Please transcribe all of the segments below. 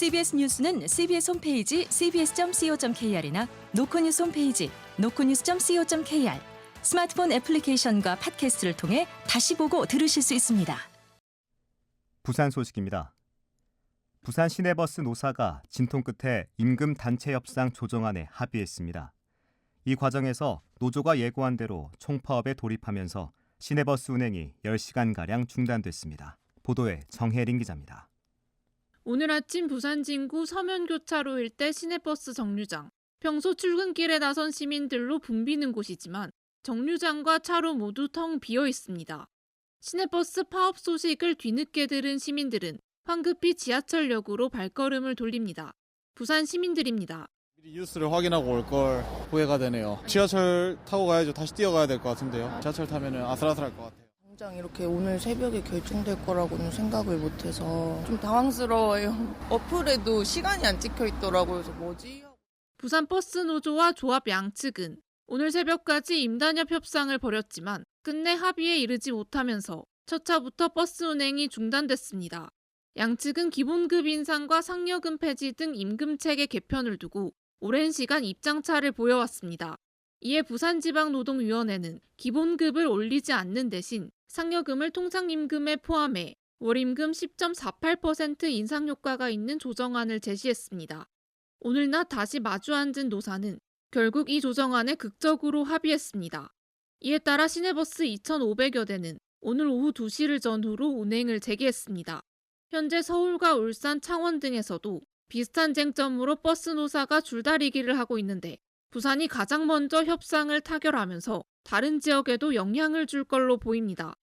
CBS 뉴스는 CBS 홈페이지 cbs.co.kr이나 노코뉴스 홈페이지 노코뉴스.co.kr 스마트폰 애플리케이션과 팟캐스트를 통해 다시 보고 들으실 수 있습니다. 부산 소식입니다. 부산 시내버스 노사가 진통 끝에 임금 단체 협상 조정안에 합의했습니다. 이 과정에서 노조가 예고한 대로 총파업에 돌입하면서 시내버스 운행이 10시간가량 중단됐습니다. 보도에 정혜린 기자입니다. 오늘 아침 부산 진구 서면교차로 일대 시내버스 정류장. 평소 출근길에 나선 시민들로 붐비는 곳이지만 정류장과 차로 모두 텅 비어 있습니다. 시내버스 파업 소식을 뒤늦게 들은 시민들은 황급히 지하철역으로 발걸음을 돌립니다. 부산 시민들입니다. 미리 뉴스를 확인하고 올 걸 후회가 되네요. 지하철 타고 가야죠. 다시 뛰어가야 될 것 같은데요. 지하철 타면 아슬아슬할 것 같아요. 당장 이렇게 오늘 새벽에 결정될 거라고는 생각을 못해서 좀 당황스러워요. 어플에도 시간이 안 찍혀 있더라고요. 그래서 뭐지? 부산 버스 노조와 조합 양측은 오늘 새벽까지 임단협 협상을 벌였지만 끝내 합의에 이르지 못하면서 첫 차부터 버스 운행이 중단됐습니다. 양측은 기본급 인상과 상여금 폐지 등 임금 체계 개편을 두고 오랜 시간 입장차를 보여왔습니다. 이에 부산지방노동위원회는 기본급을 올리지 않는 대신 상여금을 통상임금에 포함해 월임금 10.48% 인상 효과가 있는 조정안을 제시했습니다. 오늘 낮 다시 마주 앉은 노사는 결국 이 조정안에 극적으로 합의했습니다. 이에 따라 시내버스 2,500여 대는 오늘 오후 2시를 전후로 운행을 재개했습니다. 현재 서울과 울산, 창원 등에서도 비슷한 쟁점으로 버스 노사가 줄다리기를 하고 있는데 부산이 가장 먼저 협상을 타결하면서 다른 지역에도 영향을 줄 걸로 보입니다.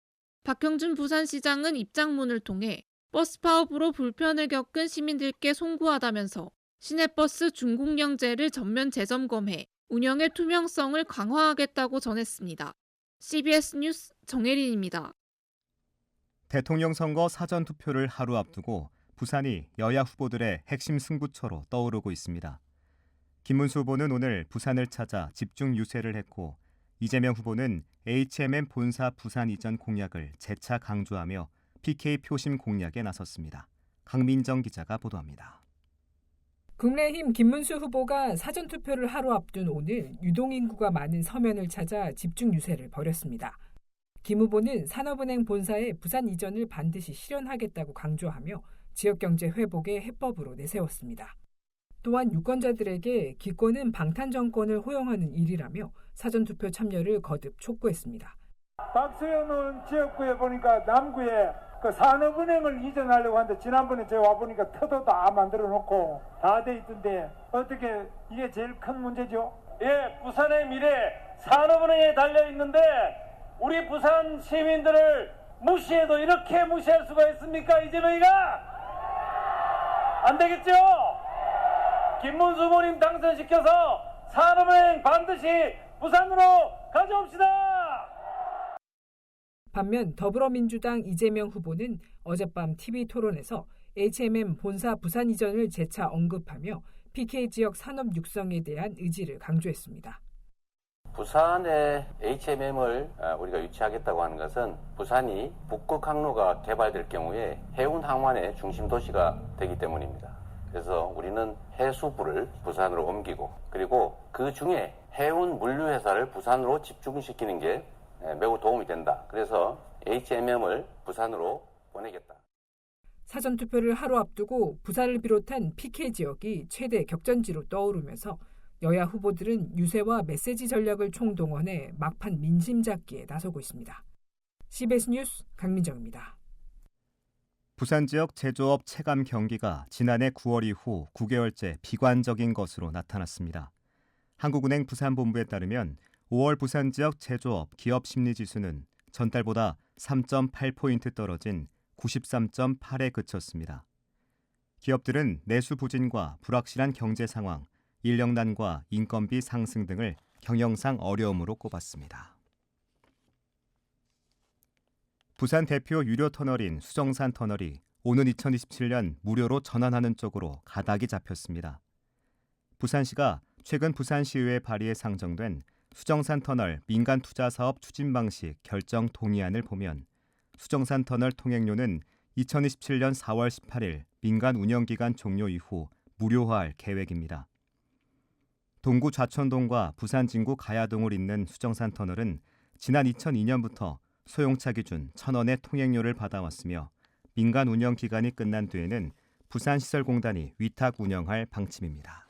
박형준 부산시장은 입장문을 통해 버스 파업으로 불편을 겪은 시민들께 송구하다면서 시내버스 준공영제를 전면 재점검해 운영의 투명성을 강화하겠다고 전했습니다. CBS 뉴스 정혜린입니다. 대통령 선거 사전 투표를 하루 앞두고 부산이 여야 후보들의 핵심 승부처로 떠오르고 있습니다. 김문수 후보는 오늘 부산을 찾아 집중 유세를 했고 이재명 후보는 HMM 본사 부산 이전 공약을 재차 강조하며 PK 표심 공략에 나섰습니다. 강민정 기자가 보도합니다. 국민의힘 김문수 후보가 사전투표를 하루 앞둔 오늘 유동인구가 많은 서면을 찾아 집중 유세를 벌였습니다. 김 후보는 산업은행 본사의 부산 이전을 반드시 실현하겠다고 강조하며 지역경제 회복의 해법으로 내세웠습니다. 또한 유권자들에게 기권은 방탄 정권을 호용하는 일이라며 사전투표 참여를 거듭 촉구했습니다. 박수현은 지역구에 보니까 남구에 그 산업은행을 이전하려고 하는데 지난번에 제가 와보니까 터도 다 만들어 놓고 다 돼 있던데 어떻게 이게 제일 큰 문제죠? 예, 부산의 미래 산업은행에 달려 있는데 우리 부산 시민들을 무시해도 이렇게 무시할 수가 있습니까? 이재명이가 안 되겠죠? 김문수 후보님 당선시켜서 산업은행 반드시 부산으로 가져옵시다. 반면 더불어민주당 이재명 후보는 어젯밤 TV 토론에서 HMM 본사 부산 이전을 재차 언급하며 PK 지역 산업 육성에 대한 의지를 강조했습니다. 부산에 HMM을 아, 우리가 유치하겠다고 하는 것은 부산이 북극 항로가 개발될 경우에 해운 항만의 중심 도시가 되기 때문입니다. 그래서 우리는 해수부를 부산으로 옮기고 그리고 그 중에 해운 물류회사를 부산으로 집중시키는 게 에, 매우 도움이 된다. 그래서 HMM을 부산으로 보내겠다. 사전투표를 하루 앞두고 부산을 비롯한 PK 지역이 최대 격전지로 떠오르면서 여야 후보들은 유세와 메시지 전략을 총동원해 막판 민심 잡기에 나서고 있습니다. CBS 뉴스 강민정입니다. 부산 지역 제조업 체감 경기가 지난해 9월 이후 9개월째 비관적인 것으로 나타났습니다. 한국은행 부산본부에 따르면 5월 부산 지역 제조업 기업 심리 지수는 전달보다 3.8포인트 떨어진 93.8에 그쳤습니다. 기업들은 내수 부진과 불확실한 경제 상황, 인력난과 인건비 상승 등을 경영상 어려움으로 꼽았습니다. 부산 대표 유료 터널인 수정산 터널이 오는 2027년 무료로 전환하는 쪽으로 가닥이 잡혔습니다. 부산시가 최근 부산시의회 발의에 상정된 수정산 터널 민간 투자 사업 추진 방식 결정 동의안을 보면 수정산 터널 통행료는 2027년 4월 18일 민간 운영 기간 종료 이후 무료화할 계획입니다. 동구 좌천동과 부산 진구 가야동을 잇는 수정산 터널은 지난 2002년부터 소용차 기준 1,000원의 통행료를 받아왔으며 민간 운영 기간이 끝난 뒤에는 부산시설공단이 위탁 운영할 방침입니다.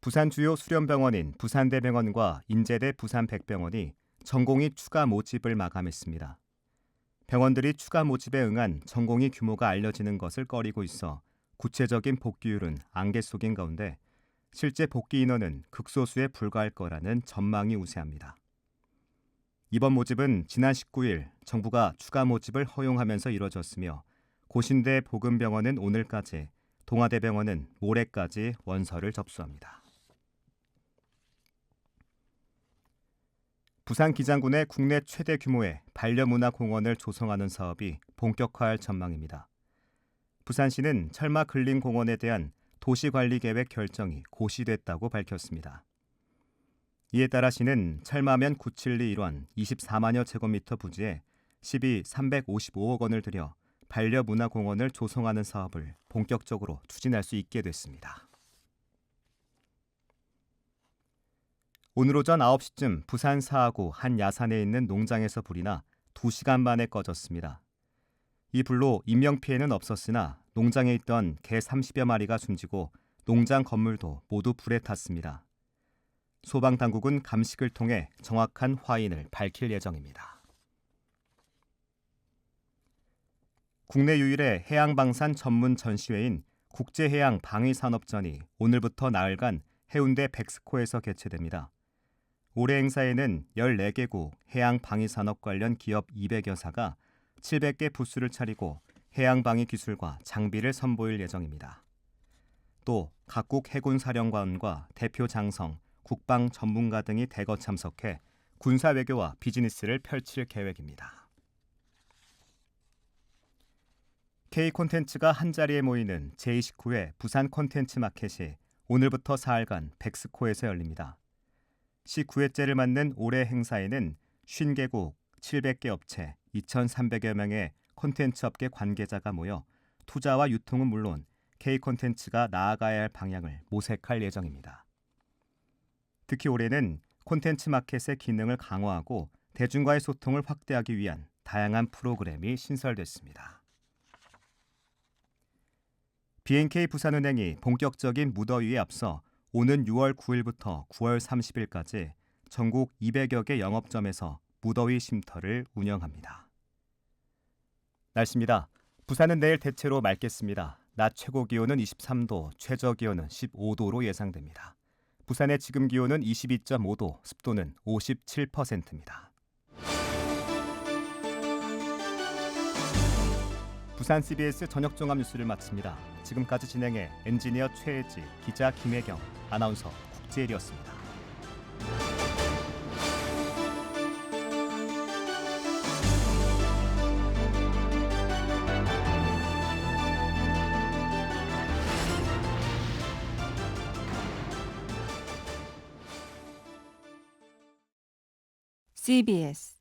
부산 주요 수련병원인 부산대병원과 인제대 부산백병원이 전공의 추가 모집을 마감했습니다. 병원들이 추가 모집에 응한 전공의 규모가 알려지는 것을 꺼리고 있어 구체적인 복귀율은 안개 속인 가운데 실제 복귀 인원은 극소수에 불과할 거라는 전망이 우세합니다. 이번 모집은 지난 19일 정부가 추가 모집을 허용하면서 이뤄졌으며 고신대 보건병원은 오늘까지, 동아대병원은 모레까지 원서를 접수합니다. 부산 기장군의 국내 최대 규모의 반려문화 공원을 조성하는 사업이 본격화할 전망입니다. 부산시는 철마 근린공원에 대한 도시관리계획 결정이 고시됐다고 밝혔습니다. 이에 따라 시는 철마면 972 1원 24만여 제곱미터 부지에 12 355억 원을 들여 반려문화공원을 조성하는 사업을 본격적으로 추진할 수 있게 됐습니다. 오늘 오전 9시쯤 부산 사하구 한 야산에 있는 농장에서 불이 나 2시간 만에 꺼졌습니다. 이 불로 인명피해는 없었으나 농장에 있던 개 30여 마리가 숨지고 농장 건물도 모두 불에 탔습니다. 소방 당국은 감식을 통해 정확한 화인을 밝힐 예정입니다. 국내 유일의 해양방산 전문 전시회인 국제해양방위산업전이 오늘부터 나흘간 해운대 백스코에서 개최됩니다. 올해 행사에는 14개국 해양방위산업 관련 기업 200여사가 700개 부스를 차리고 해양 방위 기술과 장비를 선보일 예정입니다. 또 각국 해군 사령관과 대표 장성, 국방 전문가 등이 대거 참석해 군사 외교와 비즈니스를 펼칠 계획입니다. K 콘텐츠가 한자리에 모이는 제29회 부산 콘텐츠 마켓이 오늘부터 사흘간 백스코에서 열립니다. 19회째를 맞는 올해 행사에는 50개국 700개 업체 2,300여 명의 콘텐츠 업계 관계자가 모여 투자와 유통은 물론 K 콘텐츠가 나아가야 할 방향을 모색할 예정입니다. 특히 올해는 콘텐츠 마켓의 기능을 강화하고 대중과의 소통을 확대하기 위한 다양한 프로그램이 신설됐습니다. BNK 부산은행이 본격적인 무더위에 앞서 오는 6월 9일부터 9월 30일까지 전국 200여 개 영업점에서 무더위 쉼터를 운영합니다. 날씨입니다. 부산은 내일 대체로 맑겠습니다. 낮 최고 기온은 23도, 최저 기온은 15도로 예상됩니다. 부산의 지금 기온은 22.5도, 습도는 57%입니다. 부산 CBS 저녁 종합 뉴스를 마칩니다. 지금까지 진행해 엔지니어 최혜지, 기자 김혜경, 아나운서 국재일이었습니다. CBS